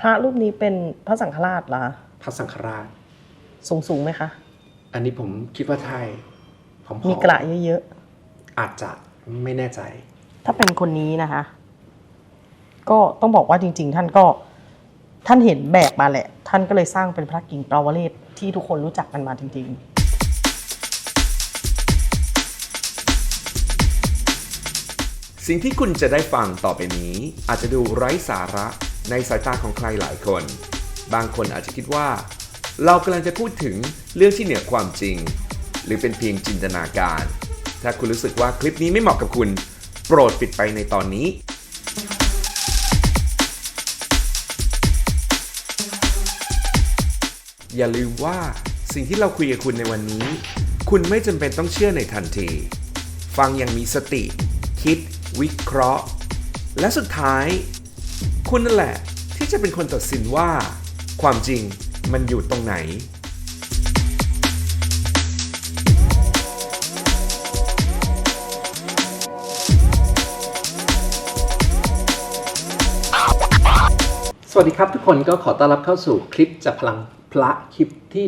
พระรูปนี้เป็นพระสังฆราชเหรอคะพระสังฆราช สูงสูงไหมคะ อันนี้ผมคิดว่าใช่ผมมีกระเยอะอาจจะไม่แน่ใจๆถ้าเป็นคนนี้นะคะ ก็ต้องบอกว่าจริง ๆ ท่านก็ท่านเห็นแบบมาแหละ ท่านก็เลยสร้างเป็นพระกิ่งปาวเรศที่ทุกคนรู้จักกันมาจริง ๆสิ่งที่คุณจะได้ฟังต่อไปนี้ อาจจะดูไร้สาระ ในสายตาของใครหลายคน บางคนอาจจะคิดว่า เรากำลังจะพูดถึงเรื่องที่เหนือความจริง หรือเป็นเพียงจินตนาการ ถ้าคุณรู้สึกว่าคลิปนี้ไม่เหมาะกับคุณ โปรดปิดไปในตอนนี้อย่าลืมว่าสิ่งที่เราคุยกับคุณในวันนี้ คุณไม่จำเป็นต้องเชื่อในทันที ฟังอย่างมีสติ คิด วิเคราะห์ และสุดท้าย คุณนั่นแหละ ที่จะเป็นคนตัดสินว่า ความจริงมันอยู่ตรงไหน สวัสดีครับทุกคนก็ขอต้อนรับเข้าสู่คลิปจากพลังพระคลิปที่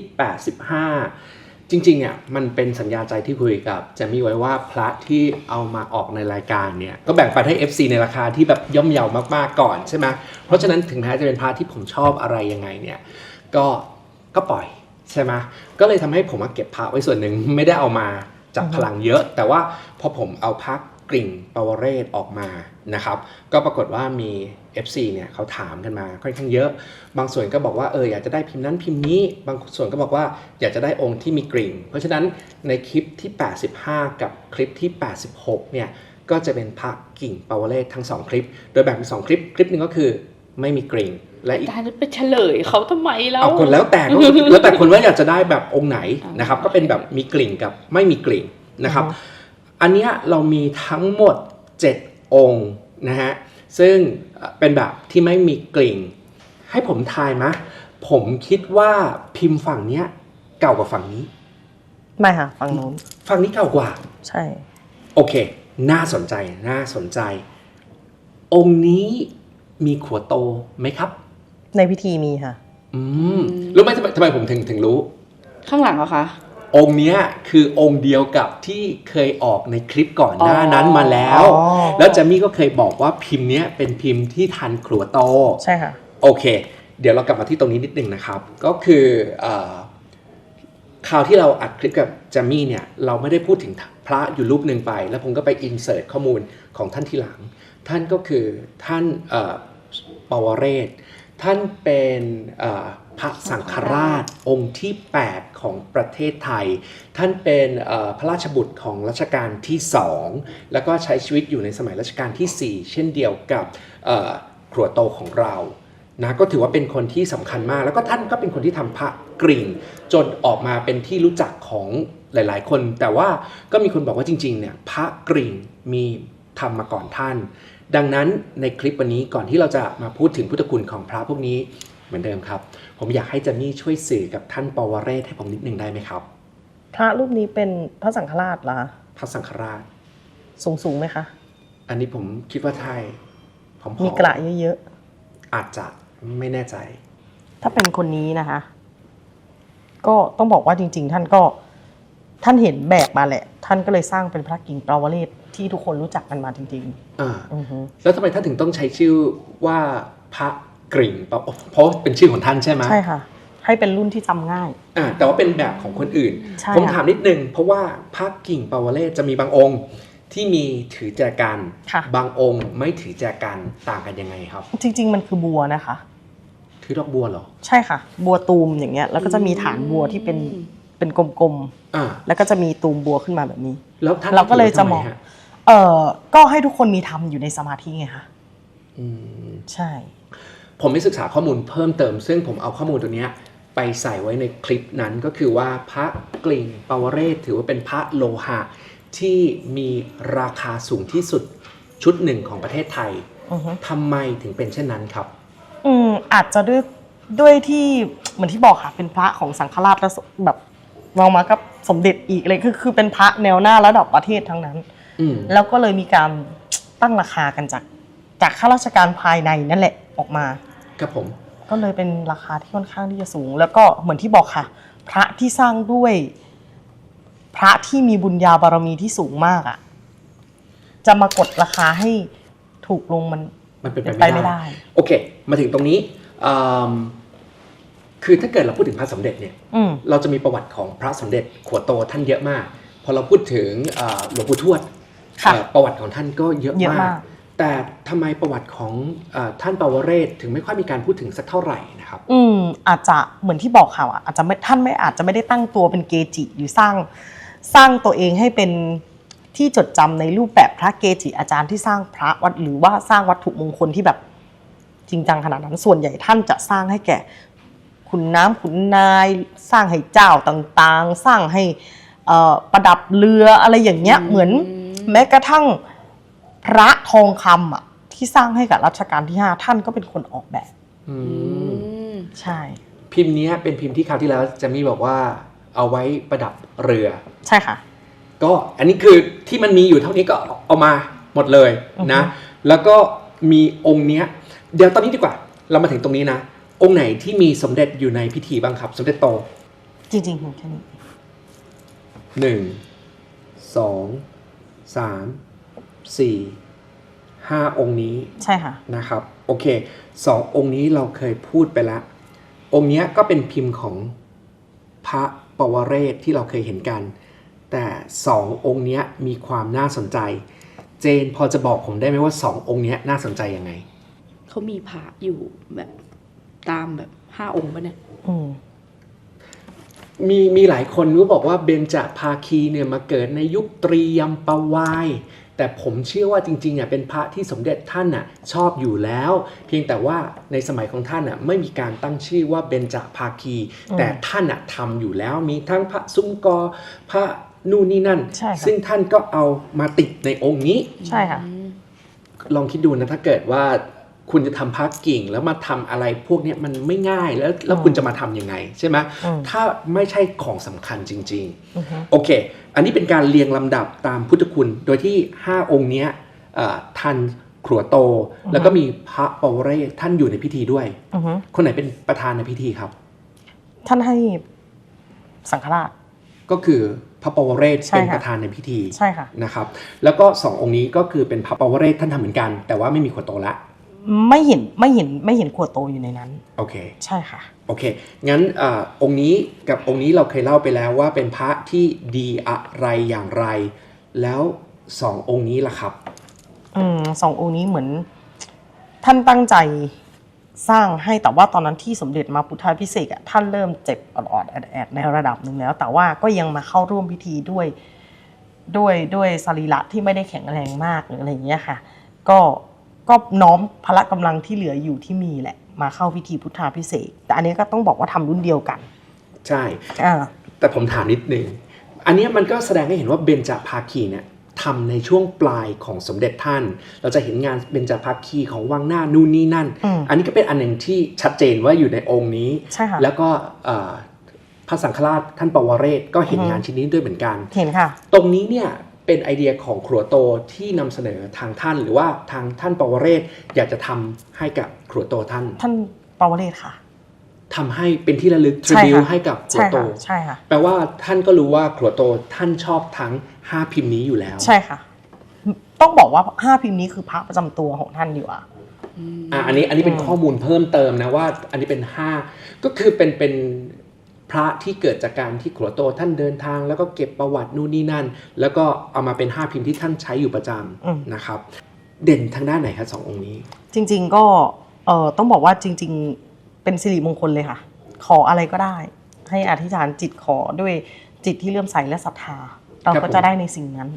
85 จริงๆเนี่ยมันเป็นสัญญาใจที่คุยกับจะมีไว้ว่าพระที่เอามาออกในรายการเนี่ยก็แบ่งปันให้ FC ในราคาที่แบบย่อมเยาวมากๆก่อนใช่ไหมเพราะฉะนั้นถึงแม้จะเป็นพระที่ผมชอบอะไรยังไงเนี่ยก็ก็ปล่อยใช่ไหมก็เลยทำให้ผมมาเก็บพระไว้ส่วนหนึ่งไม่ได้เอามาจับพลังเยอะ แต่ว่าพอผมเอาพัก กริ่งปาวเรศออกมานะครับ ก็ปรากฏว่ามี FC เนี่ยเขาถามกันมาค่อนข้างเยอะ บางส่วนก็บอกว่าเอออยากจะได้พิมพ์นั้นพิมพ์นี้ บางส่วนก็บอกว่าอยากจะได้องค์ที่มีกริ่งเพราะฉะนั้นในคลิปที่ 85 กับคลิปที่ 86 เนี่ยก็จะเป็นพระกิ่งปาวเรศทั้ง 2 คลิป โดยแบ่งเป็น 2 คลิป คลิปหนึ่งก็คือไม่มีกริ่งและอีกอาจารย์ไปเฉลยเขาทำไมแล้วเอาคนแล้วแต่ก็แล้วแต่คนว่าอยากจะได้แบบองค์ไหนนะครับ ก็เป็นแบบมีกลิ่งกับไม่มีกลิ่งนะครับ อือฮึอันเนี้ยเรามีทั้งหมด 7 องค์นะฮะ ซึ่งเอ่อเป็นแบบที่ไม่มีกลิ่ง ให้ผมทายมะ ผมคิดว่าพิมพ์ฝั่งเนี้ยเก่ากว่าฝั่งนี้ ไม่ค่ะฝั่งนู้นฝั่งนี้เก่ากว่า ใช่ โอเค น่าสนใจ น่าสนใจ องค์นี้มีขัวโตไหมครับ ในพิธีมีค่ะ อืม รู้ไหมทำไมทำไมผมถึงถึงรู้ ข้างหลังเหรอคะ องค์เนี้ยคือองค์เดียวกับที่เคยออกในคลิปก่อนหน้านั้นมาแล้ว อ๋อ แล้วแจมมี่ก็เคยบอกว่าพิมพ์เนี้ยเป็นพิมพ์ที่ทันครัวโต ใช่ค่ะ โอเค เดี๋ยวเรากลับมาที่ตรงนี้นิดนึงนะครับ ก็คือเอ่อคราวที่เราอัดคลิปกับแจมมี่เนี่ย เราไม่ได้พูดถึงพระอยู่รูปหนึ่งไป แล้วผมก็ไปอินเสิร์ตข้อมูลของท่านที่หลัง ท่านก็คือท่านเอ่อปวเรศ ท่านเป็นเอ่อ พระสังฆราชองค์ที่ 8 ของประเทศไทย ท่านเป็นเอ่อพระราชบุตรของรัชกาลที่ 2 แล้วก็ใช้ชีวิตอยู่ในสมัยรัชกาลที่ 4 เช่นเดียวกับเอ่อครัวโตของเรานะก็ถือว่าเป็นคนที่สำคัญมาก แล้วก็ท่านก็เป็นคนที่ทำพระกริ่ง จนออกมาเป็นที่รู้จักของหลาย ๆ คน แต่ว่าก็มีคนบอกว่าจริง ๆ เนี่ยพระกริ่งมีทำมาก่อนท่าน ดังนั้นในคลิปวันนี้ก่อนที่เราจะมาพูดถึงพุทธคุณของพระพวกนี้ เหมือนเดิมครับ ผมอยากให้เจนนี่ช่วยสื่อกับท่านปวเรศให้ผมนิดนึงได้ไหมครับ พระรูปนี้เป็นพระสังฆราชเหรอคะพระสังฆราช สูงสูงไหมคะ อันนี้ผมคิดว่าใช่ผมมีกระเยอะอาจจะไม่แน่ใจ ๆ ถ้าเป็นคนนี้นะคะ ก็ต้องบอกว่าจริง ๆ ท่านก็ท่านเห็นแบบมาแหละ ท่านก็เลยสร้างเป็นพระกิ่งปาวเรศที่ทุกคนรู้จักกันมาจริง อ่า ๆ อือฮึแล้วทำไมท่านถึงต้องใช้ชื่อว่าพระ กริ่งเพราะเพราะเป็นชื่อของท่านใช่ไหมใช่ค่ะ ให้เป็นรุ่นที่จำง่ายอ่าแต่ว่าเป็นแบบของคนอื่นใช่ผมค่ะถามนิดนึง เพราะว่าพระกิ่งปาวเรศจะมีบางองค์ที่มีถือแจกันค่ะบางองค์ไม่ถือแจกันต่างกันยังไงครับ จริง ๆ มันคือบัวนะคะถือดอกบัวเหรอ ใช่ค่ะ บัวตูมอย่างเงี้ย แล้วก็จะมีฐานบัวที่เป็นเป็นกลมอ่าๆแล้วก็จะมีตูมบัวขึ้นมาแบบนี้ แล้วท่านเราก็เลยจะมองถืไว้ทำไฮเอ่อก็ให้ทุกคนมีธรรมอยู่ในสมาธิไงคะอืมใช่ ผมไปศึกษาข้อมูลเพิ่มเติม ซึ่งผมเอาข้อมูลตัวเนี้ยไปใส่ไว้ในคลิปนั้นก็คือว่าพระกลิ่งปาวเรศถือว่าเป็นพระโลหะที่มีราคาสูงที่สุดชุดหนึ่งของประเทศไทยอือฮึทำไมถึงเป็นเช่นนั้นครับ อืมอาจจะด้วยด้วยที่เหมือนที่บอกค่ะเป็นพระของสังฆราชแล้วแบบมองมากับสมเด็จอีกเลยคือคือเป็นพระแนวหน้าระดับประเทศทั้งนั้นอืมแล้วก็เลยมีการตั้งราคากันจากจากข้าราชการภายในนั่นแหละออกมา ครับผม ก็เลยเป็นราคาที่ค่อนข้างที่จะสูง แล้วก็เหมือนที่บอกค่ะ พระที่สร้างด้วย พระที่มีบุญญาบารมีที่สูงมากอะ่ะ จะมากดราคาให้ถูกลงมันมันเป็นไปเป็นไปไม่ไม่ได้ได้ โอเค มาถึงตรงนี้อืมคือถ้าเกิดเราพูดถึงพระสมเด็จเนี่ยอืมเราจะมีประวัติของพระสมเด็จขวดโตท่านเยอะมาก พอเราพูดถึงเอ่อหลวงปู่ทวดค่ะเอ่อประวัติของท่านก็เยอะเยอะมามากก แต่ทำไมประวัติของเออท่านปวเรศถึงไม่ค่อยมีการพูดถึงสักเท่าไหร่นะครับ อืมอาจจะเหมือนที่บอกค่ะว่าอาจจะไม่ท่านไม่อาจจะไม่ได้ตั้งตัวเป็นเกจิหรือสร้างสร้างตัวเองให้เป็นที่จดจำในรูปแบบพระเกจิอาจารย์ที่สร้างพระวัดหรือว่าสร้างวัตถุมงคลที่แบบจริงจังขนาดนั้นส่วนใหญ่ท่านจะสร้างให้แก่ขุนน้ำขุนนายสร้างให้เจ้าต่างๆ สร้างให้เอ่อประดับเรืออะไรอย่างเงี้ยอืมเหมือนแม้กระทั่ง พระทองคำอะที่สร้างให้กับรัชกาลที่ห้าท่านก็เป็นคนออกแบบ อือืมมใช่ พิมพ์เนี้ยเป็นพิมพ์ที่คราวที่แล้วจะมีบอกว่าเอาไว้ประดับเรือ ใช่ค่ะ ก็อันนี้คือที่มันมีอยู่เท่านี้ก็เอามาหมดเลยนะอือฮึแล้วก็มีองค์เนี้ย เดี๋ยวตอนนี้ดีกว่า เรามาถึงตรงนี้นะ องค์ไหนที่มีสมเด็จอยู่ในพิธีบ้างครับ สมเด็จโตจริงๆแค่นี้หนึ่งสองสาม สี่ห้าองค์นี้ใช่ค่ะนะครับโอเคสององค์นี้เราเคยพูดไปแล้วองค์เนี้ยก็เป็นพิมพ์ของพระปวเรศที่เราเคยเห็นกัน แต่สององค์เนี้ยมีความน่าสนใจ เจนพอจะบอกผมได้ไหมว่าสององค์เนี้ยน่าสนใจยังไงเขามีพระอยู่แบบตามแบบห้าองค์ปะเนี่ยอืมมีมีหลายคนรู้บอกว่าเบญจภาคีเนี่ยมาเกิดในยุคตรียมปวาย แต่ผมเชื่อว่าจริงๆเนี่ยเป็นพระที่สมเด็จท่านน่ะชอบอยู่แล้ว เพียงแต่ว่าในสมัยของท่านน่ะไม่มีการตั้งชื่อว่าเบญจภาคีอืมแต่ท่านน่ะทำอยู่แล้วมีทั้งพระซุ้มกอพระนู่นนี่นั่น ใช่ค่ะ ซึ่งท่านก็เอามาติดในองค์นี้ ใช่ค่ะ ลองคิดดูนะถ้าเกิดว่าคุณจะทำพักกิ่งแล้วมาทำอะไรพวกเนี้ยมันไม่ง่ายแล้วแล้วอืมคุณจะมาทำยังไงใช่ไหมอืม ถ้าไม่ใช่ของสำคัญจริงอือฮึๆโอเค อันนี้เป็นการเรียงลำดับตามพุทธคุณ โดยที่ 5 องค์เนี้ยเอ่อท่านครัวโต แล้วก็มีพระปวเรศท่านอยู่ในพิธีด้วย อือฮึคนไหนเป็นประธานในพิธีครับ ท่านให้สังฆราช ก็คือพระปวเรศใช่เป็นค่ะ ประธานในพิธีใช่ค่ะ นะครับ แล้วก็สององค์นี้ก็คือเป็นพระปวเรศท่านทำเหมือนกัน แต่ว่าไม่มีขวดโตละ ไม่เห็นไม่เห็นไม่เห็นขวดโตอยู่ในนั้น โอเค ใช่ค่ะ โอเค งั้นอาองค์นี้กับองค์นี้เราเคยเล่าไปแล้วว่าเป็นพระที่ดีอะไรอย่างไร แล้วสององค์นี้ล่ะครับอืมสององค์นี้เหมือน ท่านตั้งใจสร้างให้แต่ว่าตอนนั้นที่สมเด็จมาพุทธาพิเศษกอะท่านเริ่มเจ็บออดๆแอดๆในระดับหนึ่งแล้ว แต่ว่าก็ยังมาเข้าร่วมพิธีด้วยด้วยด้วยสรีระที่ไม่ได้แข็งแรงมากหรืออะไรอย่างเงี้ยค่ะ ก็ ก็น้อมพละกำลังที่เหลืออยู่ที่มีแหละ มาเข้าพิธีพุทธาพิเศษกแต่อันนี้ก็ต้องบอกว่าทำรุ่นเดียวกัน ใช่อ่าแต่ผมถามนิดนึงอันเนี้ยมันก็แสดงให้เห็นว่าเบญจภาคีเนี่ยทำในช่วงปลายของสมเด็จท่าน เราจะเห็นงานเบญจภาคีของวังหน้านู่นนี่นั่นอืมอันนี้ก็เป็นอันหนึ่งที่ชัดเจนว่าอยู่ในองค์นี้ใช่ค่ะแล้วก็เอ่อพระสังฆราชท่านปวเรศก็เห็นอือฮึงานชิ้นนี้ด้วยเหมือนกัน เห็นค่ะ ตรงนี้เนี่ย เป็นไอเดียของครัวโตที่นำเสนอทางท่าน หรือว่าทางท่านปวเรศอยากจะทำให้กับครัวโตท่าน ท่านปาวเรศค่ะทำให้เป็นที่ระลึกทริใช่บิวค่ะให้กับครัวใช่โตค่ะใช่ค่ะแปลว่าท่านก็รู้ว่าครัวโตท่านชอบทั้ง 5 พิมพ์นี้อยู่แล้ว ใช่ค่ะ ต้องบอกว่าห้าพิมพ์นี้คือพระประจำตัวของท่านดีกว่าอะอันนี้อันนี้เป็นอืมข้อมูลเพิ่มเติมนะว่า อันนี้เป็น 5 ก็คือเป็นเป็น พระที่เกิดจากการที่ครัวโตท่านเดินทาง แล้วก็เก็บประวัตินู่นนี่นั่น แล้วก็เอามาเป็น5พิมพ์ที่ท่านใช้อยู่ประจอืมำนะครับ เด่นทางด้านไหนครับสององค์นี้ จริง ๆก็เอ่อต้องบอกว่าจริง ๆ เป็นสิริมงคลเลยค่ะ ขออะไรก็ได้ ให้อธิษฐานจิตขอด้วยจิตที่เลื่อมใสและศรัทธา เราครับก็ผมจะได้ในสิ่งนั้น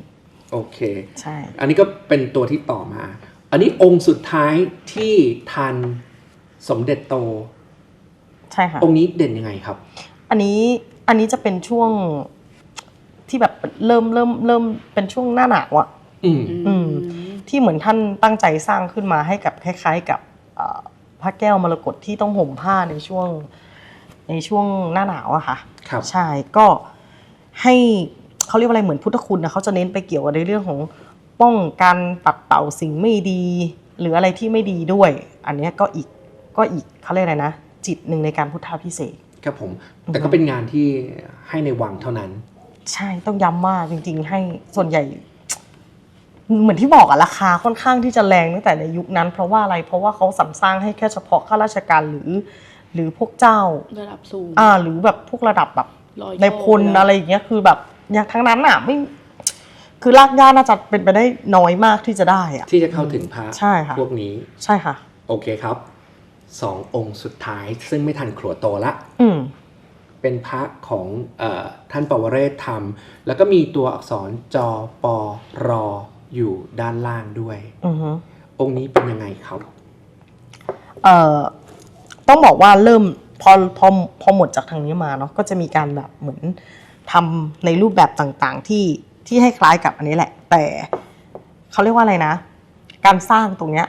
โอเค ใช่ อันนี้ก็เป็นตัวที่ต่อมา อันนี้องค์สุดท้ายที่ทันสมเด็จโต ใช่ค่ะ องค์นี้เด่นยังไงครับ อันนี้อันนี้จะเป็นช่วงที่แบบเริ่มเริ่มเริ่มเป็นช่วงหน้าหนาวอะอืมอืมที่เหมือนท่านตั้งใจสร้างขึ้นมาให้กับคล้าย ๆ กับเอ่อพระแก้วมรกตที่ต้องห่มผ้าในช่วง ในช่วงหน้าหนาวอะค่ะครับใช่ก็ให้เขาเรียกว่าอะไรเหมือนพุทธคุณนะเขาจะเน้นไปเกี่ยวกับในเรื่องของป้องกันปัดเป่าสิ่งไม่ดี หรืออะไรที่ไม่ดีด้วย อันเนี้ยก็อีกก็อีกเขาเรียกอะไรนะจิตหนึ่งในการพุทธาพิเศษก ครับผม แต่ก็เป็นงานที่ให้ในวังเท่านั้น ใช่ต้องย้ำว่าจริง ๆ ให้ส่วนใหญ่ เหมือนที่บอกอะราคาค่อนข้างที่จะแรงตั้งแต่ในยุคนั้น เพราะว่าอะไรเพราะว่าเขาสรรสร้างให้แค่เฉพาะข้าราชการหรือ หรือพวกเจ้าระดับสูงอ่า หรือแบบพวกระดับแบบร้อยในพลอะไรอย่างเงี้ยคือแบบอย่างทั้งนั้นอะไม่คือรากหญ้าน่าจะเป็นไปได้น้อยมากที่จะได้อะที่จะเข้าถึงพระใช่ค่ะพวกนี้ใช่ค่ะ โอเคครับ สององค์สุดท้าย ซึ่งไม่ทันครัวโตละอืมเป็นพระของเออท่านปวเรศทำแล้วก็มีตัวอักษรจอปอรออยู่ด้านล่างด้วยอือฮึองค์นี้เป็นยังไงครับเอ่อต้องบอกว่าเริ่มพอพอพอหมดจากทางนี้มาเนาะก็จะมีการแบบเหมือนทำในรูปแบบต่างๆที่ที่ให้คล้ายกับอันนี้แหละ แต่เขาเรียกว่าอะไรนะ การสร้างตรงเนี้ย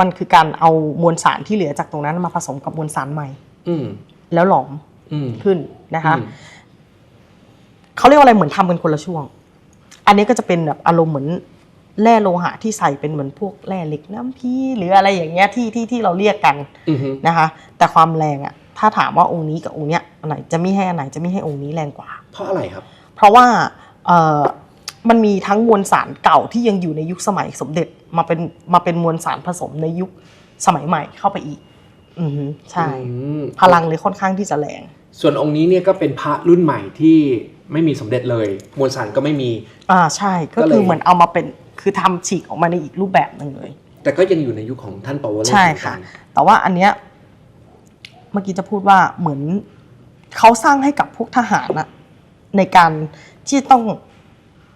มันคือการเอามวลสารที่เหลือจากตรงนั้นมาผสมกับมวลสารใหม่ อืมแล้วหลอมอืม ขึ้นนะคะอืม เขาเรียกว่าอะไรเหมือนทำกันคนละช่วง อันนี้ก็จะเป็นแบบอารมณ์เหมือนแร่โลหะที่ใส่เป็นเหมือนพวกแร่เหล็กน้ำพีหรืออะไรอย่างเงี้ยที่ที่ที่เราเรียกกัน อือฮึนะคะ แต่ความแรงอะถ้าถามว่าองค์นี้กับองค์เนี้ยอันไหนจะไม่ให้อันไหนจะไม่ให้องค์นี้แรงกว่า เพราะอะไรครับ เพราะว่าเอ่อ มันมีทั้งมวลสารเก่าที่ยังอยู่ในยุคสมัยสมเด็จมาเป็นมาเป็นมวลสารผสมในยุคสมัยใหม่เข้าไปอีก อือฮึใช่ อืมพลังเลยค่อนข้างที่จะแรง ส่วนองค์นี้เนี่ยก็เป็นพระรุ่นใหม่ที่ไม่มีสมเด็จเลย มวลสารก็ไม่มี อ่าใช่ก็ก็เลยคือเหมือนเอามาเป็นคือทำฉีกออกมาในอีกรูปแบบหนึ่งเลย แต่ก็ยังอยู่ในยุคของท่านปวเรศใช่เหมือนกัค่ะนแต่ว่าอันเนี้ยเมื่อกี้จะพูดว่าเหมือนเขาสร้างให้กับพวกทหารอะในการที่ต้อง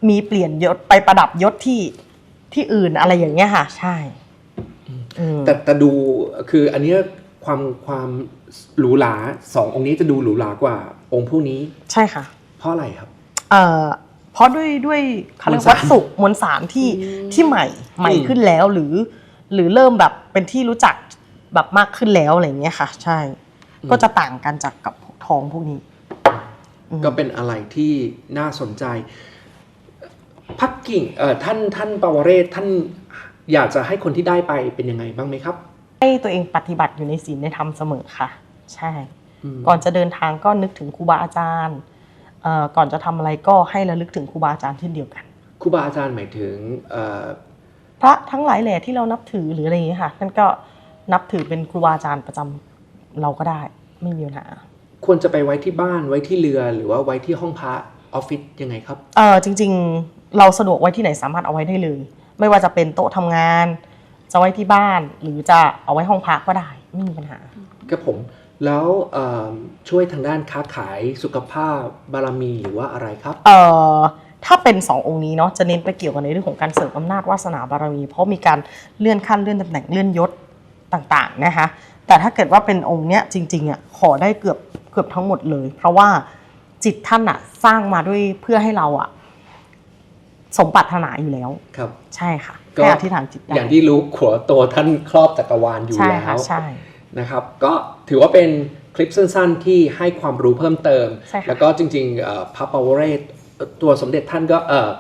มีเปลี่ยนยศไปประดับยศที่ที่อื่นอะไรอย่างเงี้ยค่ะ ใช่อืมแต่แต่ดูคืออันเนี้ยความความหรูหราสององค์นี้จะดูหรูหรากว่า องค์พวกนี้ ใช่ค่ะ เพราะอะไรครับ เอ่อเพราะด้วยด้วยเขาเรียกมวลสารวัสดุมวลสารที่ที่ใหม่ใหม่อืมขึ้นแล้วหรือ หรือเริ่มแบบเป็นที่รู้จักแบบมากขึ้นแล้วอะไรอย่างเงี้ยค่ะ ใช่ ก็จะต่างกันจากกับพวกทองพวกนี้อืมก็เป็นอะไรที่น่าสนใจ พักกิ่งเอ่อท่านท่านปวเรศท่านอยากจะให้คนที่ได้ไปเป็นยังไงบ้างไหมครับให้ตัวเองปฏิบัติอยู่ในศีลในธรรมเสมอค่ะ ใช่อืมก่อนจะเดินทางก็นึกถึงครูบาอาจารย์เอ่อก่อนจะทำอะไรก็ให้ระลึกถึงครูบาอาจารย์เช่นเดียวกันครูบาอาจารย์หมายถึงเอ่อพระทั้งหลายแหล่ที่เรานับถือหรืออะไรอย่างเงี้ยค่ะนั่นก็นับถือเป็นครูบาอาจารย์ประจำเราก็ได้ไม่มีปัญหาควรจะไปไว้ที่บ้านไว้ที่เรือหรือว่าไว้ที่ห้องพระออฟฟิศยังไงครับเออจริง ๆ เราสะดวกไว้ที่ไหนสามารถเอาไว้ได้เลย ไม่ว่าจะเป็นโต๊ะทำงาน จะไว้ที่บ้านหรือจะเอาไว้ห้องพักก็ได้ไม่มีปัญหา ครับผม แล้วเอ่อช่วยทางด้านค้าขายสุขภาพบารมีหรือว่าอะไรครับ เอ่อถ้าเป็นสององค์นี้เนาะจะเน้นไปเกี่ยวกับในเรื่องของการเสริมอำนาจวาสนาบารมี เพราะมีการเลื่อนขั้นเลื่อนตำแหน่งเลื่อนยศต่างๆนะคะแต่ถ้าเกิดว่าเป็นองค์เนี้ยจริงๆอะขอได้เกือบเกือบทั้งหมดเลย เพราะว่าจิตท่านอะสร้างมาด้วยเพื่อให้เราอะ สมปรารถนาอยู่แล้ว ครับ ใช่ค่ะก็ แค่อธิษฐานจิตได้อย่างที่รู้ขัวโตท่านครอบจักรวาลอยู่ใช่แล้ค่ะวใช่ นะครับ ก็ถือว่าเป็นคลิปสั้นๆ ที่ให้ความรู้เพิ่มเติม ใช่ค่ะแล้วก็จริงๆเอ่อพระปวเรศตัวสมเด็จท่านก็เอ่อ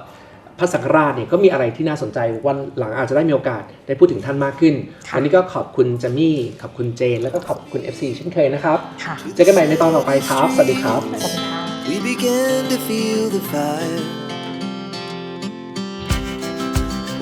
พระสังฆราชเนี่ยก็มีอะไรที่น่าสนใจวันหลังอาจจะได้มีโอกาสได้พูดถึงท่านมากขึ้นวันนี้ก็ขอบคุณจามี่ ขอบคุณเจน แล้วก็ขอบคุณ FC เช่นเคยนะครับ ค่ะเจอกันใหม่ในตอนต่อไปครับ สวัสดีครับ สวัสดีค่ะ We began to feel the fire.